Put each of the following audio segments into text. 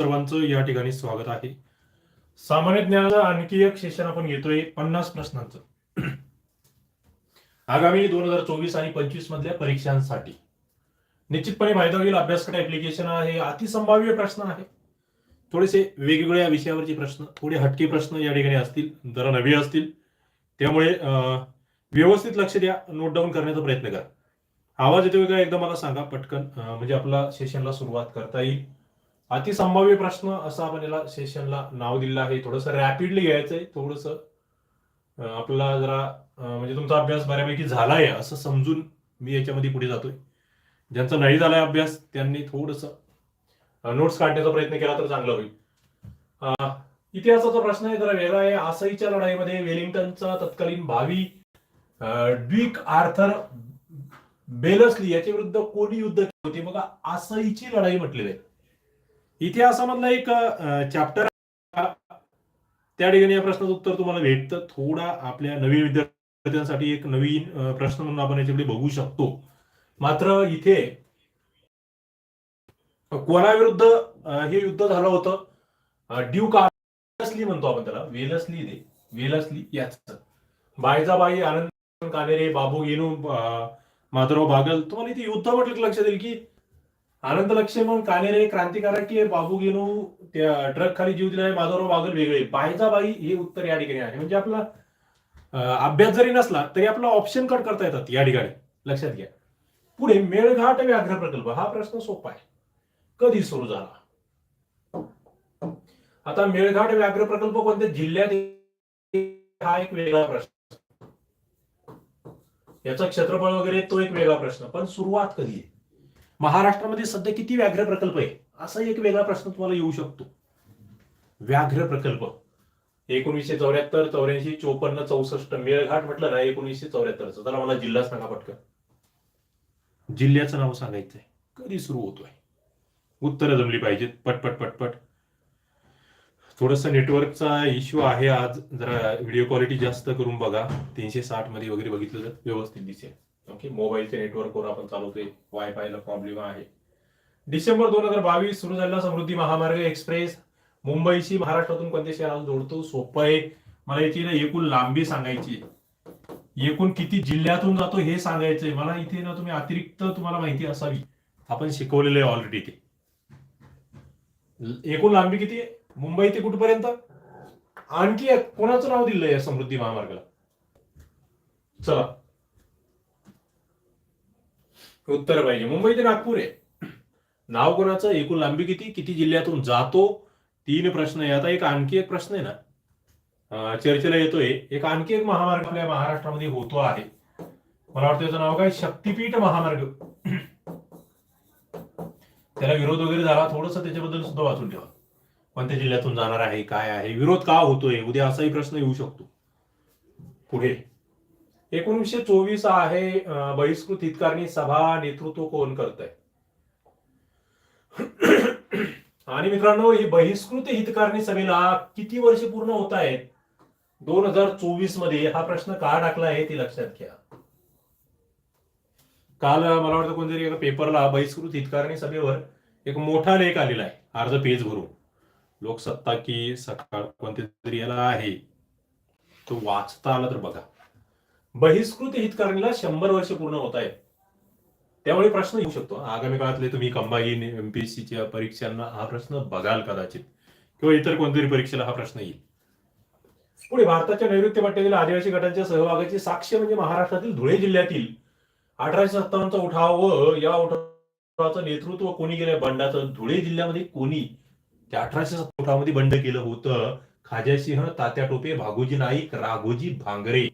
सर्वांचं या ठिकाणी स्वागत आहे. सामान्य ज्ञानाचं आणखी एक सेशन आपण घेतोय पन्नास प्रश्नांचं. आगामी दोन हजार चोवीस आणि पंचवीस मधल्या परीक्षांसाठी. निश्चितपणे फायदा होईल अभ्यासकडे ऍप्लिकेशन आहे अतिसंभाव्य प्रश्न आहे. थोडेसे वेगवेगळ्या विषयावरचे प्रश्न थोडे हटके प्रश्न या ठिकाणी असतील जरा नवे असतील. त्यामुळे व्यवस्थित लक्ष द्या नोट डाऊन करण्याचा प्रयत्न करा. आवाज येतोय का? एकदा मला सांगा पटकन म्हणजे आपला सेशनला सुरुवात करता येईल. अतिसंभाव्य प्रश्न असं आपण याला सेशनला नाव दिलं आहे. थोडंसं रॅपिडली घ्यायचंय थोडस आपला जरा म्हणजे तुमचा अभ्यास बऱ्यापैकी झालाय असं समजून मी याच्यामध्ये पुढे जातोय. ज्यांचा नाही झालाय अभ्यास त्यांनी थोडस नोट्स काढण्याचा प्रयत्न केला तर चांगला होईल. इतिहासाचा प्रश्न आहे जरा वेगळा आहे. आसाईच्या लढाईमध्ये वेलिंग्टनचा तत्कालीन भावी ड्विक आर्थर बेलसली याच्या विरुद्ध कोणी युद्ध केले होते? बघा आसाईची लढाई म्हटलेली आहे. इतिहासामधला एक चॅप्टर त्या ठिकाणी या प्रश्नाचं उत्तर तुम्हाला भेटतं. थोडा आपल्या नवीन विद्यार्थ्यांसाठी एक नवीन प्रश्न म्हणून आपण याच्याकडे बघू शकतो. मात्र इथे कोणाविरुद्ध हे युद्ध झालं होतं? ड्यू कालसली म्हणतो आपण त्याला. वेलसली दे. वेलसली याच. बायजाबाई आनंद कानेरे बाबू गेनू माधुराव भागल बागल तुम्हाला इथे युद्ध म्हटलं लक्षात येईल की आनंद लक्ष्मण कानेरे क्रांतिकारक की बाबू गेनू त्या ट्रक खाली जीव दिला आहे माधवराव बागल वेगळे. बायजाबाई हे उत्तर या ठिकाणी आहे. म्हणजे आपला अभ्यास जरी नसला तरी आपला ऑप्शन कट करता येतात या ठिकाणी. लक्षात घ्या. पुढे मेळघाट व्याघ्र प्रकल्प. हा प्रश्न सोपा आहे. कधी सुरू झाला? आता मेळघाट व्याघ्र प्रकल्प कोणत्या जिल्ह्यात हा एक वेगळा प्रश्न. याचा क्षेत्रफळ वगैरे तो एक वेगळा प्रश्न. पण सुरुवात कधी आहे? महाराष्ट्रामध्ये सध्या किती व्याघ्र प्रकल्प आहे? असा एक वेगळा प्रश्न तुम्हाला येऊ शकतो. व्याघ्र प्रकल्प. एकोणीसशे चौऱ्याहत्तर चौऱ्याऐंशी चोपन्न चौसष्ट मेळघाट म्हटलं ना एकोणीसशे चौऱ्याहत्तरचं. त्याला मला जिल्हा सांगा पटकन. जिल्ह्याचं नाव सांगायचंय. कधी सुरू होतोय? उत्तरं जमली पाहिजेत. पटपट पटपट थोडस नेटवर्कचा इश्यू आहे आज. जरा व्हिडिओ क्वालिटी जास्त करून बघा. तीनशे साठमध्ये वगैरे बघितलं तर व्यवस्थित दिसेल. ओके मोबाईलच्या नेटवर्कवर आपण चालवतोय वायफायला प्रॉब्लेम आहे. डिसेंबर दोन हजार बावीस सुरू झालेला समृद्धी महामार्ग एक्सप्रेस मुंबईशी महाराष्ट्रातून कोणत्या शहराला जोडतो? सोपं आहे. मला याची ना एकूण लांबी सांगायची एकूण किती जिल्ह्यातून जातो हे सांगायचंय मला इथे ना तुम्ही अतिरिक्त तुम्हाला माहिती असावी. आपण शिकवलेलं आहे ऑलरेडी ते. एकूण लांबी किती आहे? मुंबई ते कुठपर्यंत? आणखी एक कोणाचं नाव दिलंय या समृद्धी महामार्गाला? चला. उत्तर पाहिजे. मुंबई ते नागपूर आहे. नाव कोणाचं? एकूण लांबी किती? किती जिल्ह्यातून जातो? तीन प्रश्न आहे. आता एक आणखी एक प्रश्न आहे ना. चर्चेला येतोय. एक आणखी एक महामार्ग आपल्या महाराष्ट्रामध्ये होतो आहे. मला वाटतं त्याचं नाव काय? शक्तीपीठ महामार्ग. त्याला विरोध वगैरे झाला. थोडस त्याच्याबद्दल सुद्धा वाचून ठेवा. कोणत्या जिल्ह्यातून जाणार आहे काय आहे? विरोध का होतोय? उद्या असाही प्रश्न येऊ शकतो. पुढे. एकोणीसशे चोवीस आहे बहिष्कृत हितकारणी सभा नेतृत्व कोण करत आहे आणि मित्रांनो ही बहिष्कृत हितकारणी सभेला किती वर्ष पूर्ण होत आहेत? दोन हजार चोवीसमध्ये हा प्रश्न का टाकला आहे ते लक्षात घ्या. काल मला वाटतं कोणतरी एका पेपरला बहिष्कृत हितकारणी सभेवर एक मोठा लेख आलेला आहे अर्ध पेज भरून. लोकसत्ता की सकाळ कोणते तरी याला आहे. तो वाचता आला तर बघा. बहिष्कृत हितकारणीला शंभर वर्ष पूर्ण होत आहे त्यामुळे प्रश्न येऊ शकतो. आगामी काळातले तुम्ही कंबाईन एमपीएससीच्या परीक्षांना हा प्रश्न बघाल कदाचित. किंवा इतर कोणत्याही परीक्षेला हा प्रश्न येईल. पुढे भारताच्या नैऋत्य पट्ट्यातील आदिवासी गटांच्या सहभागाची साक्ष म्हणजे महाराष्ट्रातील धुळे जिल्ह्यातील अठराशे सत्तावन्नचा उठाव व या उठावाचं नेतृत्व कोणी केलंय? बंडाचं. धुळे जिल्ह्यामध्ये कोणी? त्या अठराशे सत्तावन्न उठावामध्ये बंड केलं होतं. खाजासिंह तात्या टोपे भागोजी नाईक राघोजी भांगरे.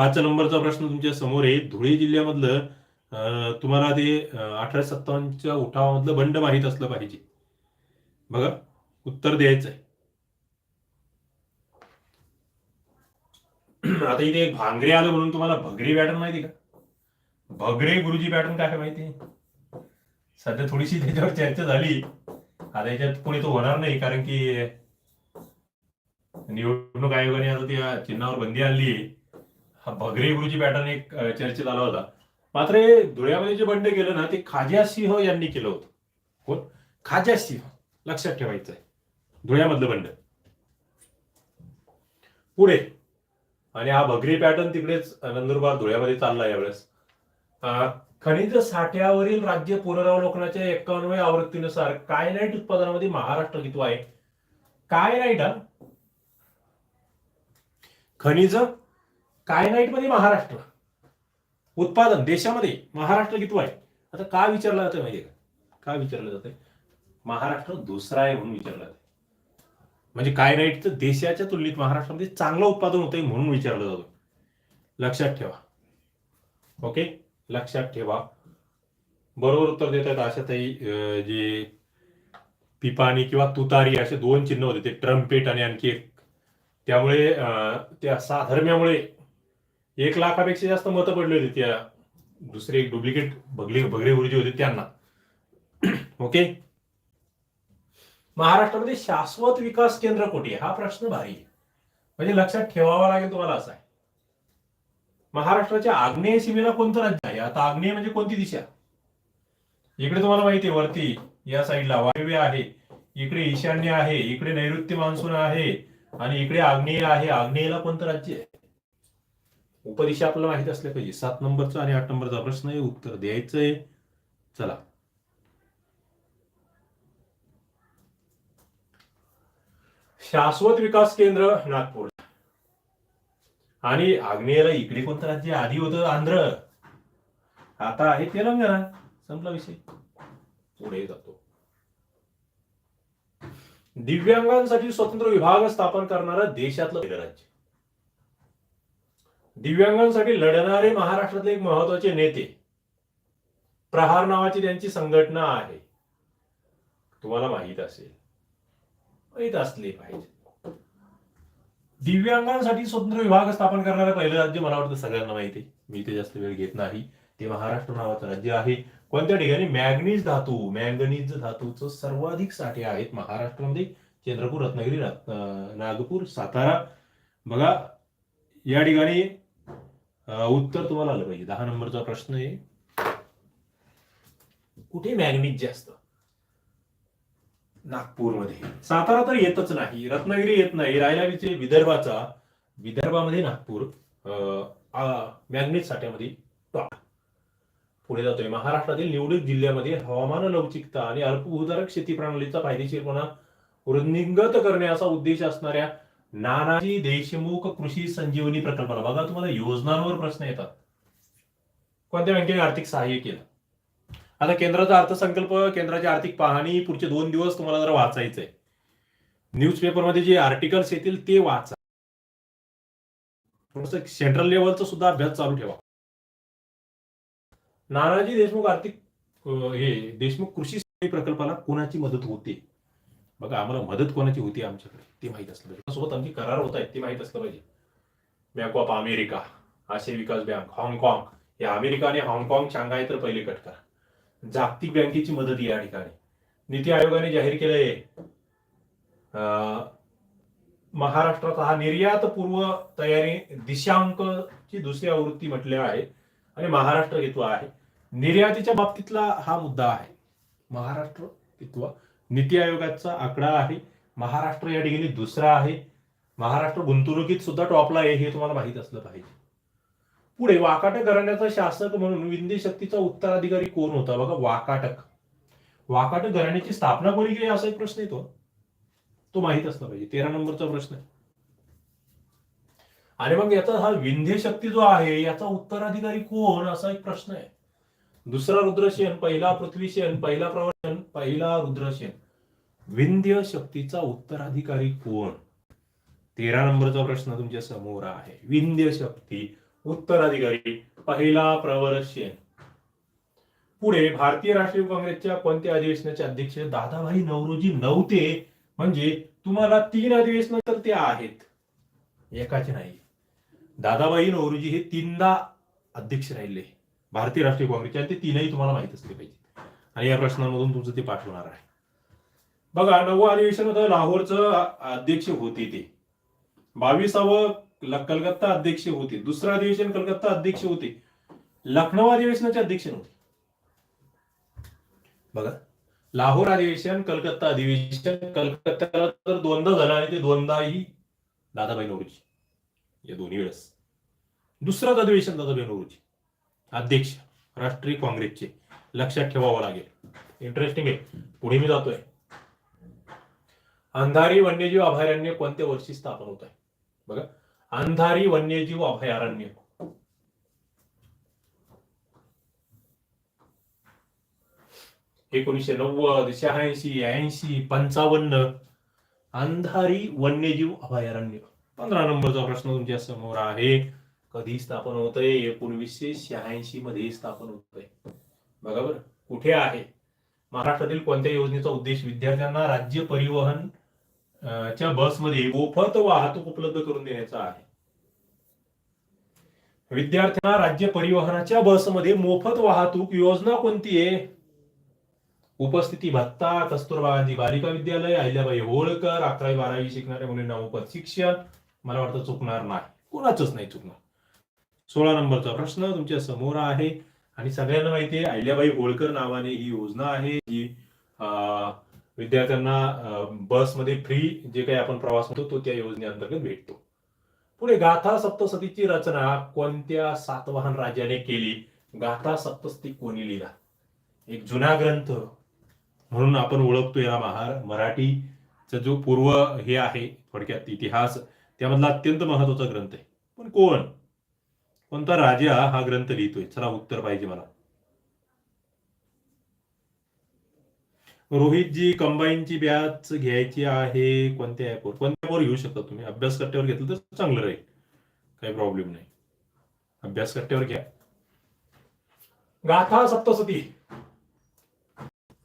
पाच नंबरचा प्रश्न तुमच्यासमोर आहे. धुळे जिल्ह्यामधलं तुम्हाला ते अं, अठराशे सत्तावन्नच्या उठावामधलं बंड माहीत असलं पाहिजे. बघा उत्तर द्यायचं आहे. आता इथे एक भांगरे आलं म्हणून तुम्हाला भगरे पॅटर्न माहिती का? भगरे गुरुजी पॅटर्न काय माहिती सध्या थोडीशी त्याच्यावर चर्चा झाली. आता याच्यात कोणी तो होणार नाही कारण की निवडणूक आयोगाने आता त्या चिन्हावर बंदी आणली हा भगरे गुरुजी पॅटर्न एक चर्चेत आला होता. मात्र हे धुळ्यामध्ये जे बंड केलं ना ते खाज्या सिंह यांनी केलं होतं. कोण? खाजा सिंह लक्षात ठेवायचं आहे धुळ्यामधलं बंड. पुढे. आणि हा भगरी पॅटर्न तिकडेच नंदुरबार धुळ्यामध्ये चालला यावेळेस. खनिज साठ्यावरील राज्य पुनरावलोकनाच्या एकावन्नव्या आवृत्तीनुसार कायनाईट उत्पादनामध्ये महाराष्ट्र किती आहे. कायनाईट हा? खनिज कायनाईटमध्ये महाराष्ट्र. उत्पादन देशामध्ये महाराष्ट्र किती आहे? आता का विचारलं जातं माहिती का? का विचारलं जातंय? महाराष्ट्र दुसरा आहे म्हणून विचारलं जातं म्हणजे कायनाईटचं देशाच्या तुलनेत महाराष्ट्रामध्ये चांगलं उत्पादन होतंय म्हणून विचारलं जातं लक्षात ठेवा. ओके? लक्षात ठेवा. बरोबर उत्तर देत आहेत आशाताई जे पिपाणी किंवा तुतारी असे दोन चिन्ह होते ते ट्रम्पेट आणि आणखी एक. त्यामुळे त्या साधर्म्यामुळे एक लाखापेक्षा जास्त मतं पडली होती त्या. दुसरे एक डुप्लिकेट भगली भगरे गुरुजी होते त्यांना. ओके महाराष्ट्रामध्ये शाश्वत विकास केंद्र कुठे? आहे? हा प्रश्न भारी आहे. म्हणजे लक्षात ठेवावा लागेल तुम्हाला असा आहे. महाराष्ट्राच्या आग्नेय सीमेला कोणतं राज्य आहे? आता आग्नेय म्हणजे कोणती दिशा? इकडे तुम्हाला माहिती आहे वरती या साईडला वायव्य आहे इकडे ईशान्य आहे इकडे नैऋत्य मान्सून आहे आणि इकडे आग्नेय आहे. आग्नेयला कोणतं राज्य आहे? उपदिशा आपल्याला माहीत असल्या पाहिजे. सात नंबरचा आणि आठ नंबरचा प्रश्न आहे उत्तर द्यायचंय. चला. शाश्वत विकास केंद्र नागपूर. आणि आग्नेयला इकडे कोणतं राज्य? आधी होतं आंध्र. आता आहे तेलंगणा. संपला विषय. पुढे जातो. दिव्यांगांसाठी स्वतंत्र विभाग स्थापन करणारं देशातलं राज्य. दिव्यांगांसाठी लढणारे महाराष्ट्रातले एक महत्त्वाचे नेते. प्रहार नावाची त्यांची संघटना आहे. तुम्हाला माहीत असेल. माहीत असले पाहिजे. दिव्यांगांसाठी स्वतंत्र विभाग स्थापन करणारं पहिलं राज्य मला वाटतं सगळ्यांना माहिती. आहे. मी ते जास्त वेळ घेत नाही. ते महाराष्ट्र नावाचं राज्य आहे. कोणत्या ठिकाणी? मॅग्नीज धातू. मॅंगनीज धातूचं सर्वाधिक साठे आहेत महाराष्ट्रामध्ये. चंद्रपूर रत्नागिरी नागपूर सातारा. बघा या ठिकाणी उत्तर तुम्हाला आलं पाहिजे. दहा नंबरचा प्रश्न आहे. कुठे मॅग्नीज जास्त नागपूरमध्ये. सातारा तर येतच नाही. रत्नागिरी येत नाही. राहिला विषय विदर्भाचा विदर्भामध्ये नागपूर मॅग्नेट साठ्यामध्ये टॉप. पुढे जातोय. महाराष्ट्रातील निवडक जिल्ह्यामध्ये हवामान लवचिकता आणि अल्पभूधारक शेती प्रणालीचा फायदेशीरपणा वृद्धिंगत करण्याचा उद्देश असणाऱ्या नानाजी देशमुख कृषी संजीवनी प्रकल्पाला. बघा तुम्हाला योजनांवर प्रश्न येतात. कोणत्या बँकेने आर्थिक सहाय्य केलं? आता केंद्राचा अर्थसंकल्प केंद्राची आर्थिक पाहणी पुढचे दोन दिवस तुम्हाला जर वाचायचंय. न्यूजपेपरमध्ये जे आर्टिकल्स येतील ते वाचा. थोडस सेंट्रल लेवलचा सुद्धा अभ्यास चालू ठेवा. नानाजी देशमुख आर्थिक हे देशमुख कृषी प्रकल्पाला कोणाची मदत होते? बघा आम्हाला मदत कोणाची होती आमच्याकडे? ते माहीत असलं पाहिजे. सोबत आमची करार होत आहेत ते माहीत असलं पाहिजे. बँक ऑफ अमेरिका आशिया विकास बँक हाँगकाँग. या अमेरिका आणि हाँगकाँग शांघाय तर पहिले कट करा. जागतिक बँकेची मदत या ठिकाणी. नीती आयोगाने जाहीर केलंय. अं, महाराष्ट्रात हा निर्यात पूर्व तयारी दिशांकची दुसरी आवृत्ती म्हटल्या आहे आणि महाराष्ट्र घेतला आहे. निर्यातीच्या बाबतीतला हा मुद्दा आहे. महाराष्ट्र कितवा नीती आयोगाचा आकडा आहे. महाराष्ट्र या ठिकाणी दुसरा आहे. महाराष्ट्र गुंतवणुकीत सुद्धा टॉपला आहे हे तुम्हाला माहीत असलं पाहिजे. पुढे वाकाटक घराण्याचा शासक म्हणून विंध्य शक्तीचा उत्तराधिकारी कोण होता? बघा वाकाटक. वाकाटक घराण्याची स्थापना कोणी केली असा एक प्रश्न येतो. तो माहीत असला पाहिजे. तेरा नंबरचा प्रश्न आहे. आणि मग याचा हा विंध्य शक्ती जो आहे याचा उत्तराधिकारी कोण असा एक प्रश्न आहे. दुसरा रुद्रसेन पहिला पृथ्वीसेन पहिला प्रवर्तन पहिला रुद्रसेन. विंध्य शक्तीचा उत्तराधिकारी कोण? तेरा नंबरचा प्रश्न तुमच्यासमोर आहे. विंध्य शक्ती उत्तराधिकारी पहिला प्रवरसेन पुढे भारतीय राष्ट्रीय काँग्रेसच्या कोणत्या अधिवेशनाचे अध्यक्ष दादाभाई नवरोजी नव्हते? म्हणजे तुम्हाला तीन अधिवेशन तर ते आहेत. एकाचे नाही. दादाभाई नवरोजी हे तीनदा अध्यक्ष राहिले. भारतीय राष्ट्रीय काँग्रेसचे ते तीनही तुम्हाला माहीत असले पाहिजे आणि या प्रश्नांमधून तुमचं ते पाठवणार आहे. बघा नववं अधिवेशन होतं लाहोरचं अध्यक्ष होते ते. बावीसावं कलकत्ता अध्यक्ष होते. दुसरं अधिवेशन कलकत्ता अध्यक्ष होते. लखनौ अधिवेशनाचे अध्यक्ष नव्हते. बघा. लाहोर अधिवेशन कलकत्ता अधिवेशन कलकत्त्याला तर दोनदा झालं आणि ते दोनदाही दादाबाई नौरोजी या दोन्ही वेळेस. दुसरंच अधिवेशन दादाबाई नौरोजी अध्यक्ष राष्ट्रीय काँग्रेसचे. लक्षात ठेवावं लागेल. इंटरेस्टिंग आहे. पुढे मी जातोय. अंधारी वन्यजीव अभयारण्य कोणत्या वर्षी स्थापन होत आहे? बघा. अंधारी वन्यजीव अभयारण्य. एकोणीसशे नव्वद शहाऐंशी ऐंशी पंचावन्न. अंधारी वन्यजीव अभयारण्य. पंधरा नंबरचा प्रश्न तुमच्यासमोर आहे. कधी स्थापन होत आहे? एकोणीसशे शहाऐंशी मध्ये स्थापन होत आहे. बघा बरं. कुठे आहे? महाराष्ट्रातील कोणत्या योजनेचा उद्देश? विद्यार्थ्यांना राज्य परिवहन च्या बसमध्ये मोफत वाहतूक उपलब्ध करून देण्याचा आहे. विद्यार्थ्यांना राज्य परिवहनाच्या बसमध्ये मोफत वाहतूक योजना कोणती आहे? उपस्थिती भत्ता कस्तुरबा गांधी बालिका विद्यालय अहिल्याबाई होळकर अकरावी बारावी शिकणाऱ्या मुलींना मोफत शिक्षण. मला वाटतं चुकणार नाही. कोणाचंच नाही चुकणार. सोळा नंबरचा प्रश्न तुमच्यासमोर आहे. आणि सगळ्यांना माहिती आहे अहिल्याबाई होळकर नावाने ही योजना आहे जी अं, विद्यार्थ्यांना बसमध्ये फ्री जे काही आपण प्रवास म्हणतो तो त्या योजनेअंतर्गत भेटतो. पुढे गाथा सप्तसतीची रचना कोणत्या सातवाहन राजाने केली? गाथा सप्तसती कोणी लिहिला? एक जुना ग्रंथ म्हणून आपण ओळखतो या महार मराठीचा जो पूर्व हे आहे थोडक्यात इतिहास त्यामधला अत्यंत महत्त्वाचा ग्रंथ आहे. पण कोण? कोणता राजा हा ग्रंथ लिहितोय? चला उत्तर पाहिजे मला. रोहितजी कंबाईनची बॅच घ्यायची आहे कोणत्या ऍपवर कोणत्या ऍपवर घेऊ शकता तुम्ही? अभ्यास कट्ट्यावर घेतलं तर चांगलं राहील. काही प्रॉब्लेम नाही. अभ्यास कट्ट्यावर घ्या. गाथा सप्तसती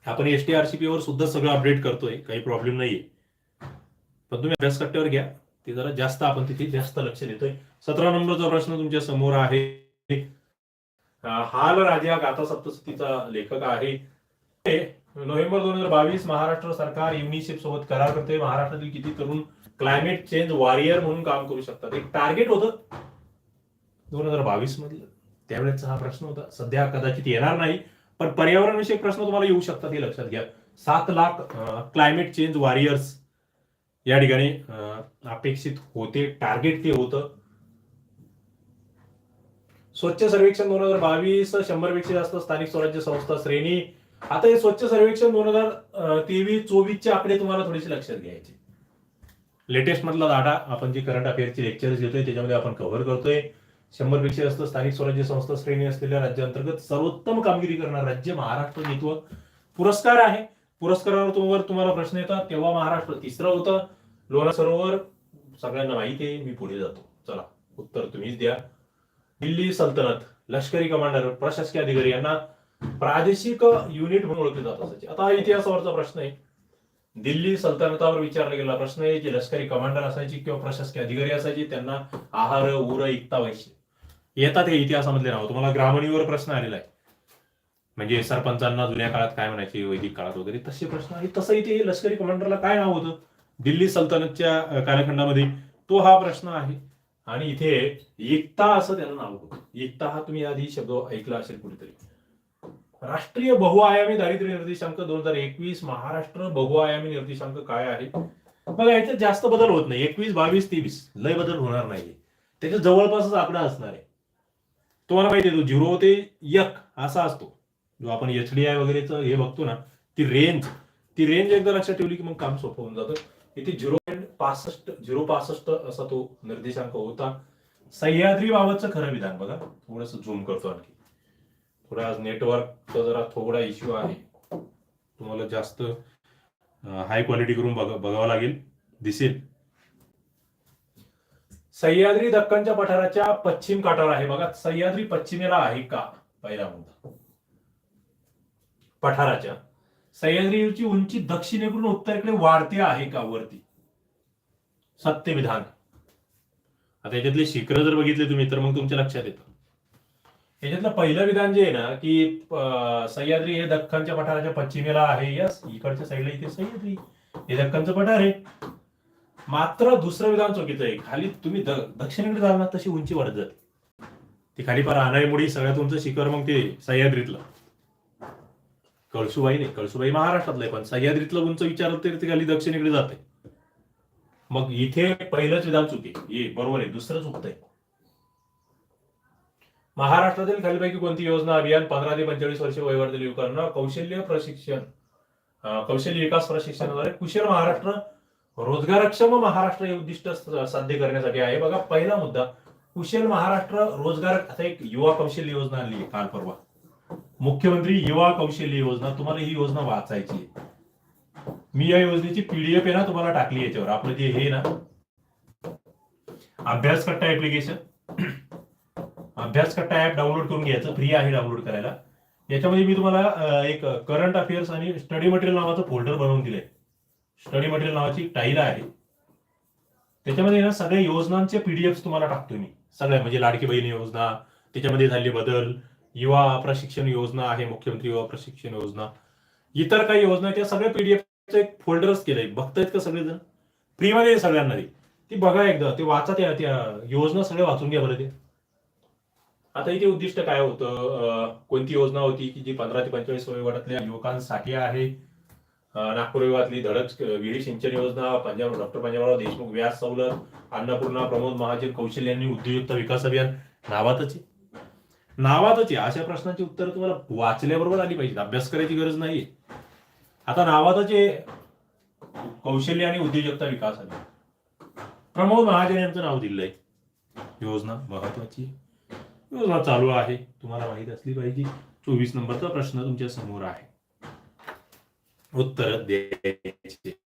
आपण S T R C P वर सुद्धा सगळं अपडेट करतोय. काही प्रॉब्लेम नाहीये. पण तुम्ही अभ्यास कट्ट्यावर घ्या. ते जरा जास्त आपण तिथे जास्त लक्ष देतोय. सतरा नंबरचा प्रश्न तुमच्यासमोर आहे. हाल राजा गाथा सप्तसतीचा लेखक आहे. नोव्हेंबर दोन हजार बावीस महाराष्ट्र सरकार युनिसेफ सोबत करार करते महाराष्ट्रातील किती तरुण क्लायमेट चेंज वॉरियर म्हणून काम करू शकतात. एक टार्गेट होतं दोन हजार बावीस मधलं. त्यावेळेचा हा प्रश्न होता. सध्या कदाचित येणार नाही पण पर्यावरणविषयक प्रश्न तुम्हाला येऊ शकतात हे लक्षात घ्या. सात लाख क्लायमेट चेंज वॉरियर्स या ठिकाणी अपेक्षित होते. टार्गेट ते होतं. स्वच्छ सर्वेक्षण दोन हजार बावीस शंभरपेक्षा जास्त स्थानिक स्वराज्य संस्था श्रेणी आता हे स्वच्छ सर्वेक्षण दोन हजार तेवीस चोवीसचे आकडे तुम्हाला थोडेसे लक्षात घ्यायचे. लेटेस्ट मधला डाटा आपण जे करंट अफेअरचे लेक्चर्स घेतोय त्याच्यामध्ये आपण कव्हर करतोय. शंभरपेक्षा जास्त स्थानिक स्वराज्य संस्था श्रेणी असलेल्या राज्यांतर्गत सर्वोत्तम कामगिरी करणार राज्य महाराष्ट्र नेतृत्व पुरस्कार आहे. पुरस्कारावर तुम्हाला तुम्हाला प्रश्न येतात तेव्हा महाराष्ट्र तिसरं होतं. लोणार सरोवर सगळ्यांना माहिती आहे मी पुढे जातो. चला उत्तर तुम्हीच द्या. दिल्ली सल्तनत लष्करी कमांडर प्रशासकीय अधिकारी यांना प्रादेशिक युनिट म्हणून ओळखली जात असायचे. आता इतिहासावरचा प्रश्न आहे. दिल्ली सल्तनतावर विचारला गेला प्रश्न आहे जे लष्करी कमांडर असायची किंवा प्रशासकीय अधिकारी असायचे त्यांना आहार उर इकता व्हायचे. येतात हे इतिहासामधले नाव. तुम्हाला ग्रामणीवर प्रश्न आलेला आहे. म्हणजे सरपंचांना जुन्या काळात काय म्हणायचे वैदिक काळात वगैरे तसे प्रश्न आहे तसं इथे लष्करी कमांडरला काय नाव होतं? दिल्ली सल्तनतच्या कालखंडामध्ये तो हा प्रश्न आहे. आणि इथे एकता असं त्यांना नाव होतं. एकता हा तुम्ही आधी शब्द ऐकला असेल कुठेतरी. राष्ट्रीय बहुआयामी दारिद्र्य निर्देशांक दोन हजार एकवीस महाराष्ट्र बहुआयामी निर्देशांक काय आहे? बघा याच्यात जास्त बदल होत नाही. एकवीस बावीस तेवीस. लय बदल होणार नाही त्याच्या जवळपासच आकडा असणार आहे. तुम्हाला माहिती आहे तो झिरो ते यक असा असतो. जो आपण एच डी आय वगैरेच हे बघतो ना ती रेंज ती रेंज एकदा लक्षात ठेवली की मग काम सोपं होऊन जातं. इथे झिरो पॉईंट पासष्ट झिरो पासष्ट असा तो निर्देशांक होता. सह्याद्री बाबतचं खरं विधान बघा. थोडस झूम करतो आणखी. थोडा आज नेटवर्कचा जरा थोडा इश्यू आहे. तुम्हाला जास्त हाय क्वालिटी करून बघा बघावं लागेल. दिसेल. सह्याद्री दक्कनच्या पठाराच्या पश्चिम काठावर आहे बघा. सह्याद्री पश्चिमेला आहे का? पहिला मुद्दा. पठाराच्या. सह्याद्रीची उंची दक्षिणेकडून उत्तरेकडे वाढते आहे का वरती? सत्य विधान आता याच्यातले शिखर जर बघितले तुम्ही तर मग तुमच्या लक्षात येतं. याच्यातलं पहिलं विधान जे आहे ना की सह्याद्री हे दख्खनच्या पठाराच्या पश्चिमेला आहे. यस इकडच्या साईडला इथे सह्याद्री. हे दख्खनचं पठार आहे. मात्र दुसरं विधान चुकीचं आहे. खाली तुम्ही दक्षिणेकडे जाल ना तशी उंची वाढत जाते. ती खाली फार अनाईमुडी सगळ्यात उंच शिखर मग ते सह्याद्रीतलं. कळसुबाई नाही कळसुबाई महाराष्ट्रातलं आहे पण सह्याद्रीतलं उंच विचारलं तरी ते खाली दक्षिणेकडे जाते. मग इथे पहिलंच विधान चुकी ये बरोबर आहे दुसरं चुकतंय महाराष्ट्रातील खालीपैकी कोणती योजना अभियान पंधरा ते पंचेचाळीस वर्ष वयोवर्धीय युवकांना कौशल्य प्रशिक्षण कौशल्य विकास प्रशिक्षणाद्वारे कुशल महाराष्ट्र रोजगारक्षम महाराष्ट्र हे उद्दिष्ट साध्य करण्यासाठी आहे. बघा पहिला मुद्दा कुशल महाराष्ट्र रोजगार आता एक युवा कौशल्य योजना आली आहे काल परवा. मुख्यमंत्री युवा कौशल्य योजना तुम्हाला ही योजना वाचायची मी या योजनेची पीडीएफ आहे ना तुम्हाला टाकली याच्यावर. आपलं जे हे ना अभ्यास कट्टा ऍप्लिकेशन अभ्यास कट्टा ऍप डाउनलोड करून घ्यायचं. फ्री आहे डाउनलोड करायला. याच्यामध्ये मी तुम्हाला एक करंट अफेअर्स आणि स्टडी मटेरियल नावाचं फोल्डर बनवून दिलंय. स्टडी मटेरियल नावाची टाईल आहे. त्याच्यामध्ये ना सगळ्या योजनांचे पीडीएफ तुम्हाला टाकतो मी. सगळ्या म्हणजे लाडकी बहीण योजना त्याच्यामध्ये झाले बदल युवा प्रशिक्षण योजना आहे मुख्यमंत्री युवा प्रशिक्षण योजना. इतर काही योजना त्या सगळ्या पीडीएफचं एक फोल्डरच केलंय. बघतायत का सगळेजण? फ्रीमध्ये सगळ्यांना ते. ती बघा एकदा. ते वाचा त्या योजना सगळ्या वाचून घ्या बरं ते. आता इथे उद्दिष्ट काय होतं? कोणती योजना होती की जी पंधरा ते पंचेचाळीस वयोगटातल्या युवकांसाठी आहे? नागपूर विभागातली धडक विहिरी सिंचन योजना पंजाब डॉक्टर पंजाबराव देशमुख व्यास सवलत अन्नपूर्णा प्रमोद महाजन कौशल्य यांनी उद्योजकता विकास अभियान नावातच आहे. नावातच आहे. अशा प्रश्नांची उत्तर तुम्हाला वाचल्याबरोबर आली पाहिजे अभ्यास करायची गरज नाहीये. आता नावातच आहे कौशल्य आणि उद्योजकता विकास अभियान. प्रमोद महाजन यांचं नाव दिलंय. योजना महत्वाची आहे. योजना चालू आहे. तुम्हाला माहीत असली पाहिजे. चोवीस नंबरचा प्रश्न तुमच्यासमोर आहे. उत्तर द्यायचे.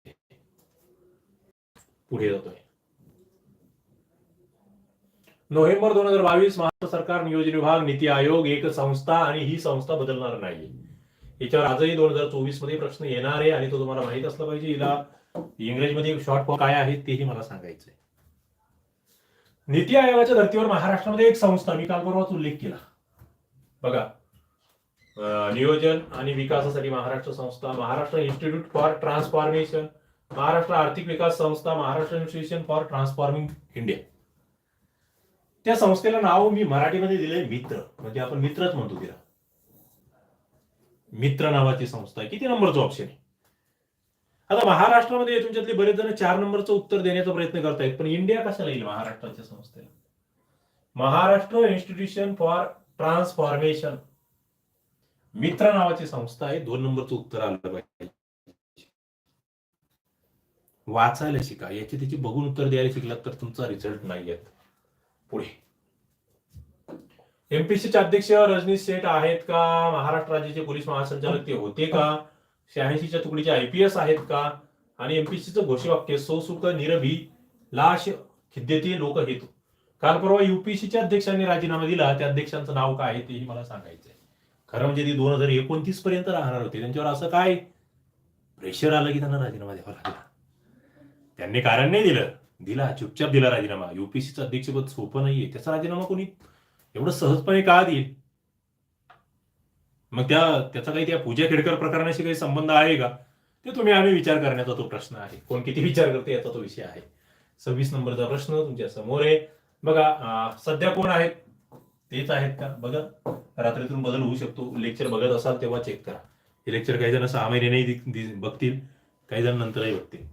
पुढे जातोय. नोव्हेंबर दोन हजार बावीस महाराष्ट्र सरकार नियोजन विभाग नीती आयोग एक संस्था आणि ही संस्था बदलणार नाही. याच्यावर आजही दोन हजार चोवीसमध्ये प्रश्न येणार आहे आणि तो तुम्हाला माहीत असला पाहिजे. हिला इंग्रजीमध्ये शॉर्ट फॉर्म काय आहे तेही मला सांगायचंय. नीती आयोगाच्या धर्तीवर महाराष्ट्रामध्ये एक संस्था मी काल परवाच उल्लेख केला. बघा नियोजन आणि विकासासाठी महाराष्ट्र संस्था Maharashtra institute for transformation Maharashtra आर्थिक विकास संस्था Maharashtra institution for transforming India त्या संस्थेला नाव मी मराठीमध्ये दिले मित्र. म्हणजे आपण मित्रच म्हणतो तिला. मित्र नावाची संस्था आहे. किती नंबरचा ऑप्शन आहे? आता महाराष्ट्रामध्ये तुमच्यातले बरेच जण चार नंबरचं उत्तर देण्याचा प्रयत्न करतायत पण इंडिया कशाला येईल महाराष्ट्राच्या संस्थेला? महाराष्ट्र इन्स्टिट्यूशन फॉर ट्रान्सफॉर्मेशन मित्र नावाची संस्था आहे दोन नंबरचं उत्तर आलं पाहिजे. वाचायला शिका याची त्याची बघून उत्तर द्यायला शिकलात तर तुमचा रिझल्ट नाही येत. पुढे. एमपीसीचे अध्यक्ष रजनीश सेठ आहेत का? महाराष्ट्र राज्याचे पोलीस महासंचालक ते होते का? शहाऐंशीच्या तुकडीचे आयपीएस आहेत का? आणि एमपीसीचं घोषवाक्य सोसुक निरभी लाश खिद्यते लोक हेतू काल परवा युपीसीच्या अध्यक्षांनी राजीनामा दिला. त्या अध्यक्षांचं नाव काय आहे तेही मला सांगायचंय. खरं म्हणजे ती दोन हजार एकोणतीस पर्यंत राहणार होते. त्यांच्यावर असं काय? प्रेशर आलं की त्यांना राजीनामा द्यावा लागला. त्यांनी कारण नाही दिलं. दिला चुपचाप दिला राजीनामा. युपीसीचं अध्यक्षपद सोपं नाहीये. त्याचा राजीनामा कोणी एवढं सहजपणे का देईल? मग त्या त्याचा काही त्या पूजा खेडकर प्रकरणाशी काही संबंध आहे का? ते तुम्ही आम्ही विचार करण्याचा तो प्रश्न आहे. कोण किती विचार करते याचा तो विषय आहे. सव्वीस नंबरचा प्रश्न तुमच्यासमोर आहे. बघा सध्या कोण आहेत? तेच आहेत का? बघा रात्रीतून बदल होऊ शकतो. लेक्चर बघत असाल तेव्हा चेक करा. हे लेक्चर काही जण सहा महिने बघतील. काही जण नंतरही बघतील.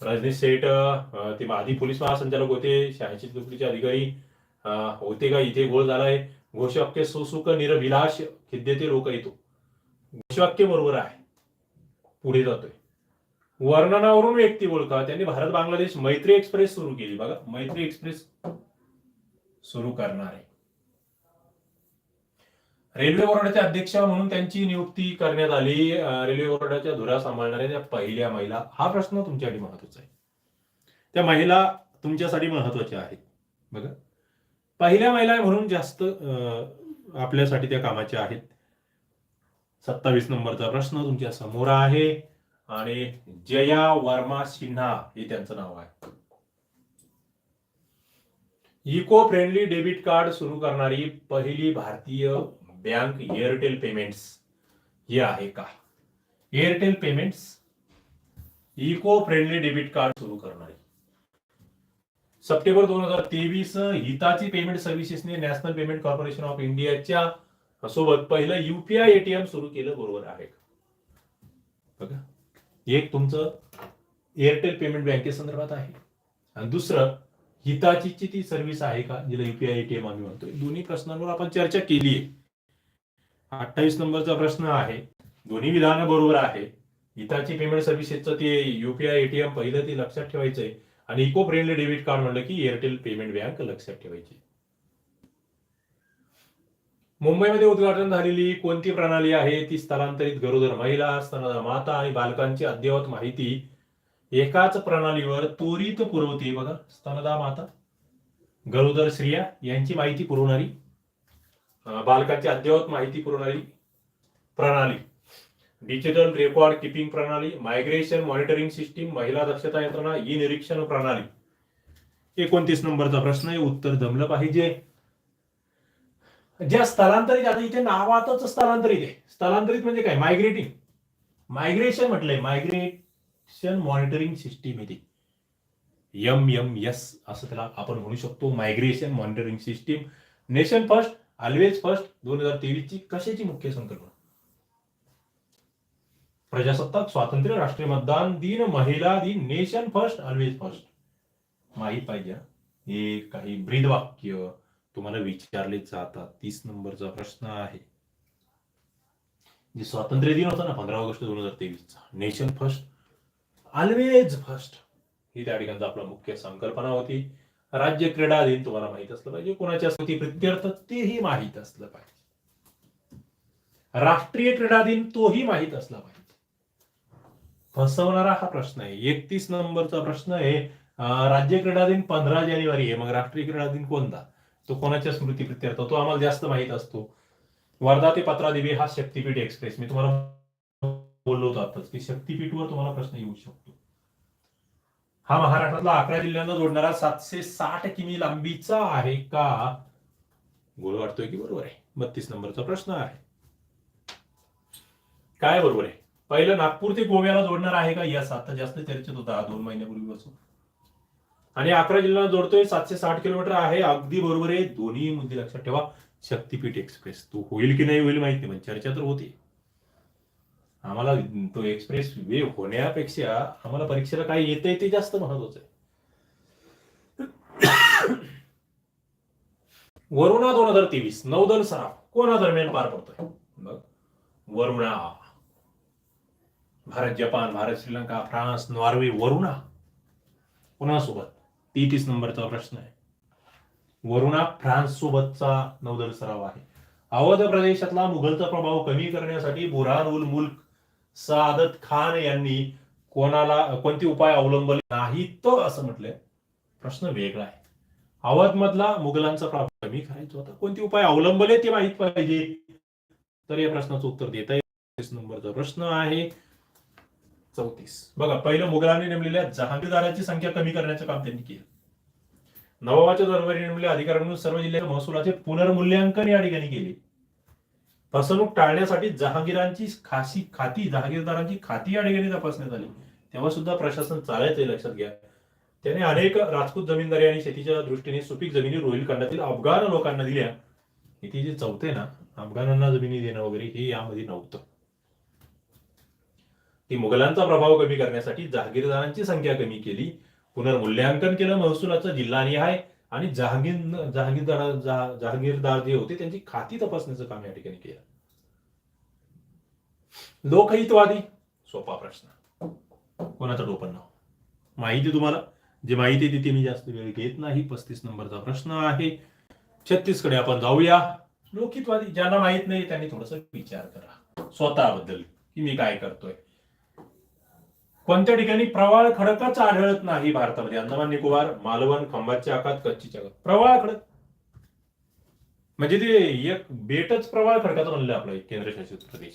रजनीश सेठ ते आधी पोलीस महासंचालक होते. शहाऐंशी तुकडीचे अधिकारी होते का? इथे गोळ झालाय. घोषवाक्य सुसुक निरभिलाष खिद्यते लोक येतो घोषवाक्य बरोबर आहे. पुढे जातोय. वर्णनावरून व्यक्ती ओळखा. त्यांनी भारत बांगलादेश मैत्री एक्सप्रेस सुरू केली. बघा मैत्री एक्सप्रेस सुरू करणार आहे. रेल्वे बोर्डाचे अध्यक्ष म्हणून त्यांची नियुक्ती करण्यात आली. रेल्वे बोर्डाच्या धुरा सांभाळणाऱ्या त्या पहिल्या महिला. हा प्रश्न तुमच्यासाठी महत्त्वाचा आहे. त्या महिला तुमच्यासाठी महत्त्वाच्या आहेत. बघा. पहिल्या महिला म्हणून जास्त आपल्यासाठी त्या कामाच्या आहेत. सत्तावीस नंबरचा प्रश्न तुमच्यासमोर आहे आणि जया वर्मा सिन्हा हे त्यांचं नाव आहे. इको फ्रेंडली डेबिट कार्ड सुरू करणारी पहिली भारतीय बँक एअरटेल पेमेंट्स हे आहे का? Airtel payments eco friendly debit card सुरू करणारी. सप्टेंबर दोन हजार तेवीस हिताची पेमेंट सर्व्हिसेसने नॅशनल पेमेंट कॉर्पोरेशन ऑफ इंडियाच्या सोबत पहिलं युपीआय एटीएम सुरू केलं बरोबर आहे. बघा एक तुमचं एअरटेल पेमेंट बँकेसंदर्भात आहे. आणि दुसरं हिताची ती सर्व्हिस आहे का जिला युपीआय एटीएम आम्ही म्हणतोय. दोन्ही प्रश्नांवर आपण चर्चा केली आहे. अठ्ठावीस नंबरचा प्रश्न आहे. दोन्ही विधानं बरोबर आहे. हिताची पेमेंट सर्व्हिसेसचं ते युपीआय एटीएम पहिलं ते लक्षात ठेवायचंय. आणि इको फ्रेंडली डेबिट कार्ड म्हणलं की एअरटेल पेमेंट बँक लक्षात ठेवायची. मुंबईमध्ये उद्घाटन झालेली कोणती प्रणाली आहे? ती स्थलांतरित गरोदर महिला स्तनदा माता आणि बालकांची अद्ययावत माहिती. एकाच प्रणालीवर त्वरित पुरवते बघा स्तनदा माता. गरोदर स्त्रिया यांची माहिती पुरवणारी. बालकाची बालकांची अद्ययावत माहिती पुरवणारी प्रणाली. डिजिटल रेकॉर्ड किपिंग प्रणाली मायग्रेशन मॉनिटरिंग सिस्टीम महिला दक्षता यंत्रणा ई निरीक्षण प्रणाली. एकोणतीस नंबरचा प्रश्न आहे उत्तर जमलं पाहिजे. ज्या स्थलांतरित आता इथे नावातच स्थलांतरित आहे. स्थलांतरित म्हणजे काय? मायग्रेटिंग मायग्रेशन म्हटलंय. मायग्रेशन मॉनिटरिंग सिस्टीम येते एम एम एस असं त्याला आपण म्हणू शकतो. Migration monitoring system nation first always first दोन हजार तेवीस ची कशाची मुख्य संकल्पना? प्रजासत्ताक स्वातंत्र्य राष्ट्रीय मतदान दिन महिला दिन नेशन फर्स्ट ऑलवेज फर्स्ट माहीत पाहिजे हे? काही ब्रीद वाक्य तुम्हाला विचारले जातात. तीस नंबरचा प्रश्न आहे. जे स्वातंत्र्य दिन होता ना पंधरा ऑगस्ट दोन हजार तेवीसचा नेशन फर्स्ट ऑलवेज फर्स्ट ही त्या ठिकाणचा आपला मुख्य संकल्पना होती. राज्य क्रीडा दिन तुम्हाला माहीत असलं पाहिजे. कोणाच्या स्मृती प्रित्यर्थ तेही माहीत असलं पाहिजे. राष्ट्रीय क्रीडा दिन तोही माहीत असला पाहिजे. फसवणारा हा प्रश्न आहे. एकतीस नंबरचा प्रश्न आहे राज्य क्रीडा दिन पंधरा जानेवारी आहे मग राष्ट्रीय क्रीडा दिन कोणता? तो कोणाच्या स्मृती प्रित्यर्थ तो आम्हाला जास्त माहीत असतो. वर्धा ते पत्रादेवी हा शक्तीपीठ एक्सप्रेस. मी तुम्हाला बोललो होतो आताच की शक्तीपीठवर तुम्हाला प्रश्न येऊ शकतो. हा महाराष्ट्रातला अकरा जिल्ह्यांना जोडणारा सातशे साठ किमी लांबीचा आहे का? गोळ वाटतोय की बरोबर आहे? बत्तीस नंबरचा प्रश्न आहे. काय बरोबर आहे? पहिलं नागपूर ते गोव्याला जोडणार आहे का? यस. आता जास्त चर्चेत होता हा दोन महिन्यापूर्वीपासून. आणि अकरा जिल्ह्यांना जोडतोय सातशे साठ किलोमीटर आहे. अगदी बरोबर आहे. दोन्ही मुद्दे लक्षात ठेवा. शक्तीपीठ एक्सप्रेस. तो होईल की नाही होईल माहिती नाही पण चर्चा तर होती. आम्हाला तो एक्सप्रेस वे होण्यापेक्षा आम्हाला परीक्षेला काय येतंय ते जास्त महत्वाचं आहे. वरुणा दोन हजार तेवीस. नौदल सराव कोणा दरम्यान पार पडतोय? Varuna. Bharat Japan Bharat Sri Lanka France Norway Varuna. कोणासोबत? तेहतीस नंबरचा प्रश्न आहे. वरुणा फ्रान्स सोबतचा नौदल सराव आहे. अवध प्रदेशातला मुघलचा प्रभाव कमी करण्यासाठी बुरहान उल मुल्क सादत खान यांनी कोणाला कोणते उपाय अवलंबले नाही तो असं म्हटलंय. प्रश्न वेगळा आहे. अवध मधला मुघलांचा प्रभाव कमी करायचा. होता कोणते उपाय अवलंबले ते माहीत पाहिजे. तर या प्रश्नाचं उत्तर देता येईल. नंबरचा प्रश्न आहे. चौतीस. बघा पहिलं मुघलांनी नेमलेल्या जहागीरदाराची संख्या कमी करण्याचं काम त्यांनी केलं. नवाबाच्या दरबारी नेमलेल्या अधिकाऱ्यांनी सर्व जिल्ह्याच्या महसुलाचे पुनर्मूल्यांकन या ठिकाणी केले. फसवणूक टाळण्यासाठी जहागीरांची खासी खाती जहागीरदारांची खाती या ठिकाणी तपासण्यात आली. तेव्हा सुद्धा प्रशासन चालायचं लक्षात घ्या. त्याने अनेक राजपूत जमीनदारी आणि शेतीच्या दृष्टीने सुपीक जमिनी रोहिल खंडातील अफगाण लोकांना दिल्या. इथे जे चौथे ना अफगाणांना जमिनी देणं वगैरे हे यामध्ये नव्हतं. ती मुघलांचा प्रभाव कमी करण्यासाठी जहागीरदारांची संख्या कमी केली. पुनर्मूल्यांकन केलं महसुलाचं जिल्हानिहाय आणि जहांगीर जहांगीरदार जहागीरदार जहांगीरदार जे होते त्यांची खाती तपासण्याचं काम या ठिकाणी केलं. लोकहितवादी? सोपा प्रश्न. कोणाचं टोपण नाव? माहिती तुम्हाला? जे माहिती ती मी जास्त वेळ घेत नाही. पस्तीस नंबरचा प्रश्न आहे. छत्तीसकडे आपण जाऊया. लोकहितवादी ज्यांना माहीत नाही त्यांनी थोडस विचार करा. स्वतःबद्दल की मी काय करतोय? कोणत्या ठिकाणी प्रवाळ खडकच आढळत नाही भारतामध्ये? अंदमान निकोबार मालवण खंबातच्या आखात कच्चीच्या प्रवाळ खडक. म्हणजे ते एक बेटच प्रवाळ खडकाचं बनलं आपलं केंद्रशासित प्रदेश.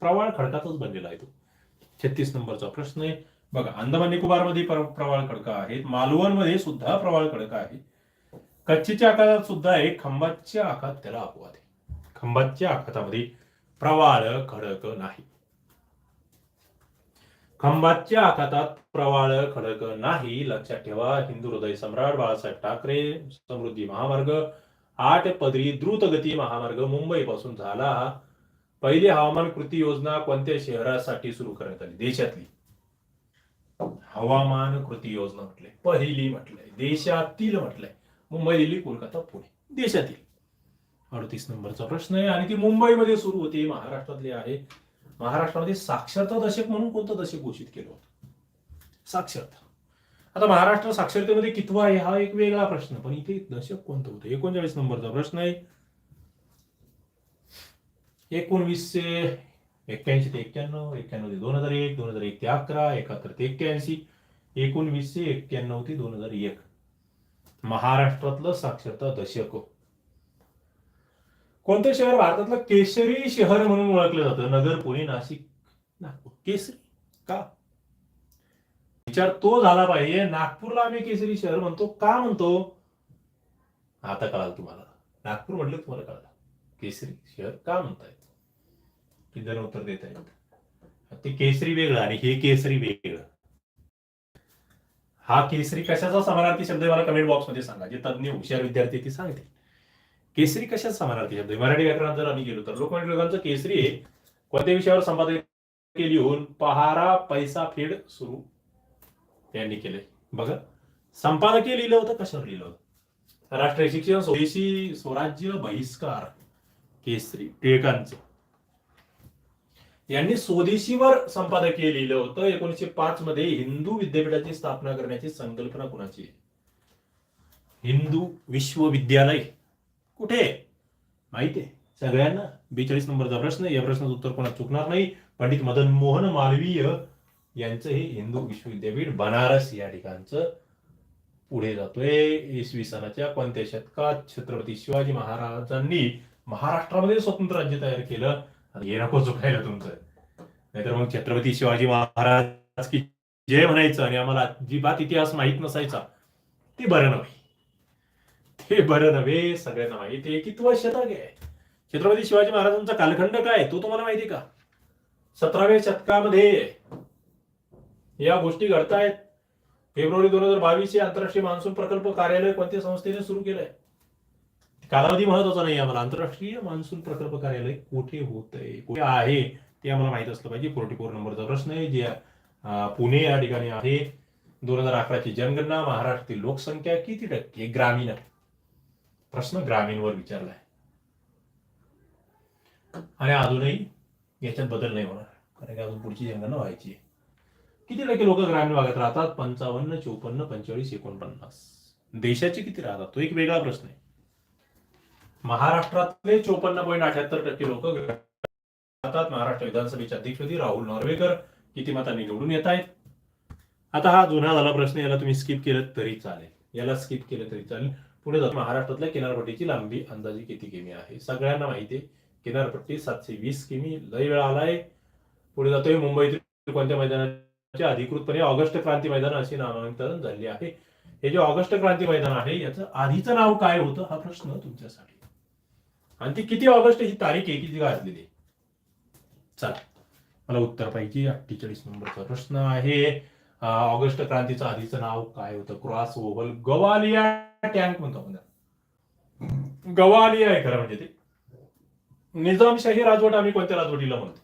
प्रवाळ खडकाचाच बनलेला आहे तो. छत्तीस नंबरचा प्रश्न आहे. बघा अंदमान निकोबारमध्ये प्रवाळ खडका आहेत. मालवणमध्ये सुद्धा प्रवाळ खडका आहे. कच्चीच्या आकारात सुद्धा आहे खंबातच्या आखात त्याला अपवाद आहे. खंबातच्या आखातामध्ये प्रवाळ खडक नाही. खंबाच्या आखातात प्रवाळ खडक नाही. लक्षात ठेवा हिंदू हृदय सम्राट बाळासाहेब ठाकरे समृद्धी महामार्ग आठ पदरी द्रुतगती महामार्ग मुंबई पासून झाला. पहिली हवामान कृती योजना कोणत्या शहरासाठी सुरू करण्यात आली? देशातली. हवामान कृती योजना म्हटलंय. पहिली म्हटलंय. देशातील म्हटलंय. मुंबई दिल्ली कोलकाता पुणे. देशातील. अडतीस नंबरचा प्रश्न आहे. आणि ती मुंबईमध्ये सुरू होती. महाराष्ट्रातली आहे. महाराष्ट्रामध्ये साक्षरता दशक म्हणून कोणतं दशक घोषित केलं होतं? साक्षरता. आता महाराष्ट्र साक्षरतेमध्ये कितवा आहे हा एक वेगळा प्रश्न पण इथे दशक कोणतं होतं? एकोणचाळीस नंबरचा प्रश्न आहे. एकोणवीसशे एक्क्याऐंशी ते एक्क्याण्णव एक्क्याण्णव ते दोन हजार एक दोन हजार एक ते अकरा एकाहत्तर ते एक्क्याऐंशी एकोणवीसशे एक्क्याण्णव ते दोन हजार एक. महाराष्ट्रातलं साक्षरता दशक. कोणतं शहर भारतातलं केशरी शहर म्हणून ओळखलं जातं? नगर पुणे नाशिक. नागपूर. केसरी? का? विचार तो झाला पाहिजे. नागपूरला आम्ही केसरी शहर म्हणतो. का म्हणतो? आता कळाल तुम्हाला. नागपूर म्हटलं तुम्हाला कळालं. केसरी शहर का म्हणतायत? किती जण उत्तर देत आहेत ते केसरी वेगळं आणि हे केसरी वेगळं. हा केसरी कशाचा समानार्थी शब्द मला कमेंट बॉक्समध्ये सांगा. जे तज्ञ हुशार विद्यार्थी ते सांगतील. केसरी कशाचा समानार्थी शब्द? मराठी व्याकरणात जर आम्ही गेलो तर. लोकमान्य टिळकांचं केसरी कोणत्या विषयावर संपादन केली होऊन पहारा पैसा फेड सुरू त्यांनी केले बघा. संपादकीय लिहिलं होतं कशावर लिहिलं होतं? राष्ट्रीय शिक्षण स्वदेशी स्वराज्य बहिष्कार केसरी टिळकांचं. यांनी स्वदेशीवर संपादकीय लिहिलं होतं. एकोणीशे पाच मध्ये हिंदू विद्यापीठाची स्थापना करण्याची संकल्पना कुणाची आहे? हिंदू विश्वविद्यालय. कुठे माहितीये माहिती आहे. सगळ्यांना बेचाळीस नंबरचा प्रश्न या प्रश्नाचं उत्तर कोणा चुकणार नाही. पंडित मदन मोहन मालवीय यांचं हे हिंदू विश्वविद्यापीठ बनारस या ठिकाणचं पुढे जातोय. इसवी सनाच्या कोणत्या शतकात छत्रपती शिवाजी महाराजांनी महाराष्ट्रामध्ये स्वतंत्र राज्य तयार केलं? आणि हे नको चुकायला तुमचं. नाहीतर मग छत्रपती शिवाजी महाराज की जय म्हणायचं आणि आम्हाला अजिबात इतिहास माहीत नसायचा. ते बरं नव्हे. ते बरं नव्हे सगळ्यांना माहिती आहे. कितवं शतक आहे? छत्रपती शिवाजी महाराजांचा कालखंड काय तो तुम्हाला माहिती का? सतराव्या शतकामध्ये या गोष्टी घडतायत. फेब्रुवारी दोन हजार बावीस आंतरराष्ट्रीय मान्सून प्रकल्प कार्यालय कोणत्या संस्थेने सुरू केलंय? कालावधी महत्त्वाचा नाही आम्हाला. आंतरराष्ट्रीय मान्सून प्रकल्प कार्यालय कुठे होत आहे कुठे आहे? ते आम्हाला माहीत असलं पाहिजे. फोर्टी फोर नंबरचा प्रश्न आहे. जे पुणे या ठिकाणी आहे. दोन हजार अकराची जनगणना महाराष्ट्रातील लोकसंख्या किती टक्के? ग्रामीण आहे. प्रश्न ग्रामीणवर विचारलाय. आणि अजूनही याच्यात बदल नाही होणार. कारण की अजून पुढची जनगणना व्हायची आहे. किती टक्के लोक ग्रामीण भागात राहतात? पंचावन्न चोपन्न पंचेचाळीस एकोणपन्नास. देशाचे किती राहतात? तो एक वेगळा प्रश्न आहे. महाराष्ट्रातले चोपन्न पॉईंट अठ्याहत्तर टक्के लोक राहतात. महाराष्ट्र विधानसभेचे अध्यक्षपदी राहुल नॉर्वेकर किती मतांनी निवडून येत आहेत? आता हा जुना झाला प्रश्न याला तुम्ही स्किप केलं तरी चालेल. याला स्किप केलं तरी चालेल. पुढे जातो. महाराष्ट्रातल्या किनारपट्टीची लांबी अंदाजे किती किमी आहे? सगळ्यांना माहिती आहे. किनारपट्टी सातशे वीस किमी. लय वेळ आलाय. पुढे जातोय मुंबईतील कोणत्या मैदानाचे. अधिकृतपणे ऑगस्ट क्रांती मैदान अशी नामांकन झाली आहे. हे जे ऑगस्ट क्रांती मैदान आहे याचं आधीचं नाव काय होतं? हा प्रश्न तुमच्यासाठी. आणि ती किती ऑगस्ट ही तारीख आहे किती गाजलेली? आहे? चला. मला उत्तर पाहिजे. अठ्ठेचाळीस नंबरचा प्रश्न आहे. ऑगस्ट क्रांतीचं आधीचं नाव काय होतं? Cross oval Gowalia. टँक म्हणतो आपण गवालिया आहे खरं म्हणजे ते. निजामशाही राजवट आम्ही कोणत्या राजवटीला म्हणतो?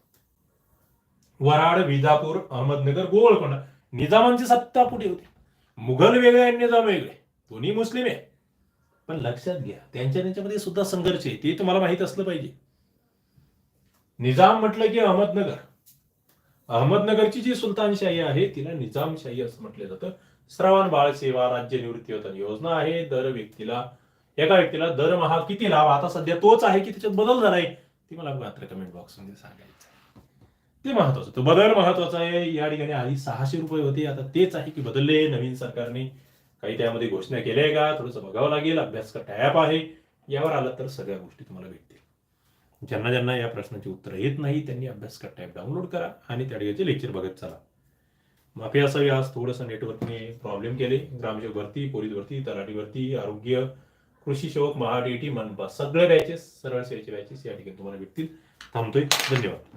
वराड विजापूर अहमदनगर गोवळकोंडा. निजामांची सत्ता पुढे होती. मुघल वेगळे आणि निजाम वेगळे. दोन्ही मुस्लिम आहे? पण लक्षात घ्या त्यांच्या त्यांच्यामध्ये सुद्धा संघर्ष आहे. ते तुम्हाला माहीत असलं पाहिजे. निजाम म्हटलं की अहमदनगर. अहमदनगरची जी सुलतानशाही आहे तिला निजामशाही असं म्हटलं जातं. श्रवण बाळ सेवा राज्य निवृत्तीवेतन योजना आहे. दर व्यक्तीला एका व्यक्तीला दरमहा किती लाभ? आता सध्या तोच आहे की त्याच्यात बदल झालाय. ती मला मात्र कमेंट बॉक्समध्ये सांगायचं ते महत्वाचं. तो बदल महत्त्वाचा आहे. या ठिकाणी आधी सहाशे रुपये होते. आता तेच आहे की बदलले नवीन सरकारने. काही त्यामध्ये घोषणा केल्या आहे का? थोडंसं बघावं लागेल. अभ्यास करता ऍप आहे यावर आलं तर सगळ्या गोष्टी तुम्हाला भेटतील. ज्यांना ज्यांना या प्रश्नाची उत्तरं येत नाही त्यांनी अभ्यास करता ऍप डाउनलोड करा आणि त्या ठिकाणचे लेक्चर बघत चला. माफी असावी आज थोडंसं नेटवर्कने प्रॉब्लेम केले. ग्रामसेवक भरती पोलीस भरती तलाठी भरती आरोग्य कृषी सेवक महाडीटी मनपा. सगळे बॅचेस सरळ सेवेचे बॅचेस या ठिकाणी तुम्हाला भेटतील. थांबतोय. धन्यवाद.